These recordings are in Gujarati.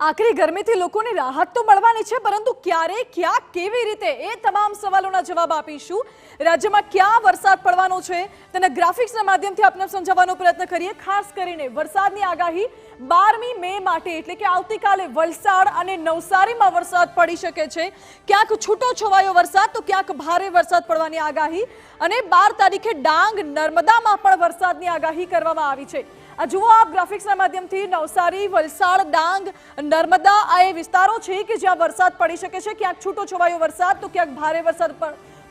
આખરી ગરમીથી લોકોને રાહત તો મળવાની છે, પરંતુ ક્યારે, ક્યાં, કેવી રીતે? એ તમામ સવાલોના જવાબ આપીશું. રાજ્યમાં ક્યાં વરસાદ પડવાનો છે? તેના ગ્રાફિક્સના માધ્યમથી આપણે સમજાવવાનો પ્રયત્ન કરીએ. ખાસ કરીને વરસાદની આગાહી બારમી મે માટે, એટલે કે આવતીકાલે વલસાડ અને નવસારીમાં વરસાદ પડી શકે છે. ક્યાંક છૂટો છવાયો વરસાદ, તો ક્યાંક ભારે વરસાદ પડવાની આગાહી. અને બાર તારીખે ડાંગ નર્મદામાં પણ વરસાદની આગાહી કરવામાં આવી છે. જુઓ આપ ગ્રાફિક્સના માધ્યમથી નવસારી, વલસાડ, ડાંગ, નર્મદા આ એ વિસ્તારો છે કે જ્યાં વરસાદ પડી શકે છે. ક્યાંક છૂટો છવાયો વરસાદ, તો ક્યાંક ભારે વરસાદ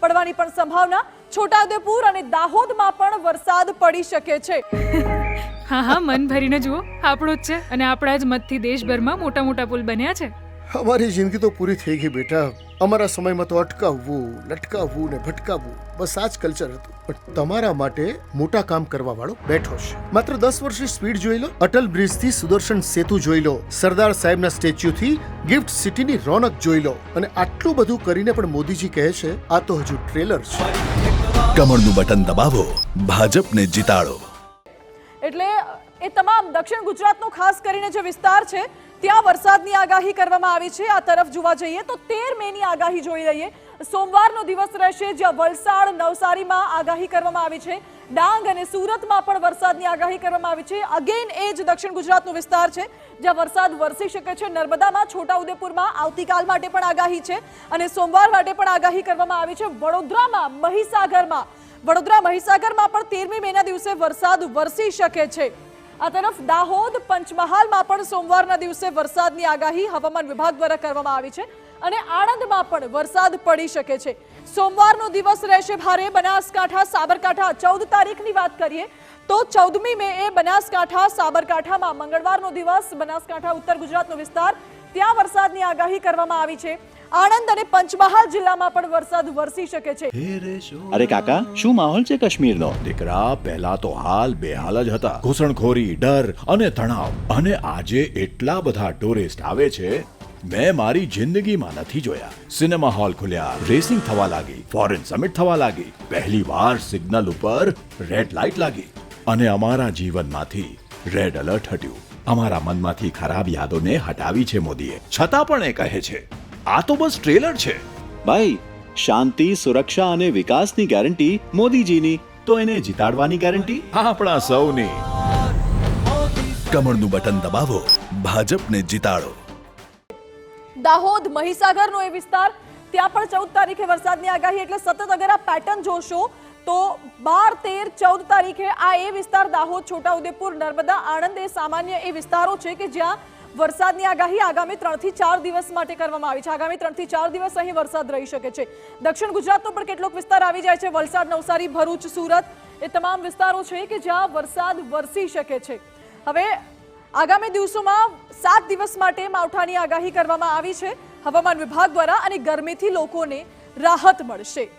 પડવાની પણ સંભાવના. છોટાઉદેપુર અને દાહોદમાં પણ વરસાદ પડી શકે છે. હા હા, મન ભરીને જુઓ. આપણો જ છે અને આપણા જ મતથી દેશભરમાં મોટા મોટા પુલ બન્યા છે. અમારી જિંદગી તો પૂરી થઈ ગઈ બેટા અમારા સમયમાં તો અટકાવવું લટકાવવું ને ભટકાવવું બસ આ જ કલ્ચર હતું પણ તમારા માટે મોટા કામ કરવા વાળો બેઠો છે માત્ર દસ વર્ષની સ્પીડ જોઈ લો અટલ બ્રિજથી સુદર્શન સેતુ જોઈ લો સરદાર સાહેબના સ્ટેચ્યુ થી ગિફ્ટ સિટીની રોનક જોઈ લો અને આટલું બધું કરીને પણ મોદીજી કહે છે આ તો હજુ ટ્રેલર છે. કમળનું બટન દબાવો ભાજપને જીતાડો. એટલે એ તમામ દક્ષિણ ગુજરાતનો ખાસ કરીને જે વિસ્તાર છે ત્યાં વરસાદની આગાહી કરવામાં આવી છે. આ તરફ જોવા જઈએ તો તેર મેની આગાહી જોઈ લઈએ. સોમવારનો દિવસ રહેશે જ્યાં વલસાડ, નવસારીમાં આગાહી કરવામાં આવી છે. ડાંગ અને સુરતમાં પણ વરસાદની આગાહી કરવામાં આવી છે. અગેન એ જ દક્ષિણ ગુજરાતનો વિસ્તાર છે, જ્યાં વરસાદ વરસી શકે છે. નર્મદામાં, છોટાઉદેપુરમાં આવતીકાલ માટે પણ આગાહી છે અને સોમવાર માટે પણ આગાહી કરવામાં આવી છે. વડોદરામાં, મહીસાગરમાં વડોદરા મહીસાગરમાં પણ તેરમી મેના દિવસે વરસાદ વરસી શકે છે. આ તરફ દાહોદ પંચમહાલમાં પણ સોમવારના દિવસે વરસાદની આગાહી હવામાન વિભાગ દ્વારા કરવામાં આવી છે અને આણંદમાં પણ વરસાદ પડી શકે છે. સોમવારનો દિવસ રહેશે ભારે. બનાસકાંઠા, સાબરકાંઠા, ચૌદ તારીખની વાત કરીએ તો ચૌદમી મે એ બનાસકાંઠા, સાબરકાંઠામાં મંગળવારનો દિવસ, બનાસકાંઠા, ઉત્તર ગુજરાતનો વિસ્તાર. ત્યાં વરસાદની આગાહી કરવામાં આવી છે. આણંદ અને પંચમહાલ જિલ્લામાં પણ વરસાદ વરસી શકે છે. અરે કાકા, શું માહોલ છે કાશ્મીરનો? દીકરા, પહેલા તો હાલ બેહાલ જ હતા. ઘૂસણખોરી, ડર અને તણાવ. અને આજે એટલા બધા ટુરિસ્ટ આવે છે, મેં મારી જિંદગીમાં નથી જોયા. સિનેમા હોલ ખુલ્યા, રેસિંગ થવા લાગી, ફોરેન સમિટ થવા લાગી. પહેલી વાર સિગ્નલ ઉપર રેડ લાઇટ લાગી. અને અમારા જીવનમાંથી રેડ એલર્ટ હટ્યું. અમારા મનમાંથી ખરાબ યાદોને હટાવી છે મોદીએ. છતાં પણ એ કહે છે આ તો બસ ટ્રેલર છે. ભાઈ શાંતિ સુરક્ષા અને વિકાસની ગેરંટી મોદીજીની. તો એને જીતાડવાની ગેરંટી? આપણા સૌની. કમળનું બટન દબાવો ભાજપને જીતાડો. દાહોદ મહીસાગરનો એ વિસ્તાર. ત્યાં પણ ચૌદ તારીખે વરસાદની આગાહી એટલે સતત અગર આ પેટર્ન જોશો તો બાર તેર ચૌદ તારીખે આ એ વિસ્તાર દાહોદ છોટાઉદેપુર નર્મદા આણંદ એ સામાન્ય એ વિસ્તારો છે કે જ્યાં વરસાદની આગાહી આગામી ત્રણથી ચાર દિવસ માટે કરવામાં આવી છે. આગામી ત્રણથી ચાર દિવસ અહીં વરસાદ રહી શકે છે. દક્ષિણ ગુજરાતનો પણ કેટલોક વિસ્તાર આવી જાય છે. વલસાડ, નવસારી, ભરૂચ, સુરત એ તમામ વિસ્તારો છે કે જ્યાં વરસાદ વરસી શકે છે. હવે આગામી દિવસોમાં સાત દિવસ માટે માવઠાની આગાહી કરવામાં આવી છે. હવામાન વિભાગ દ્વારા અને ગરમીથી લોકોને રાહત મળશે.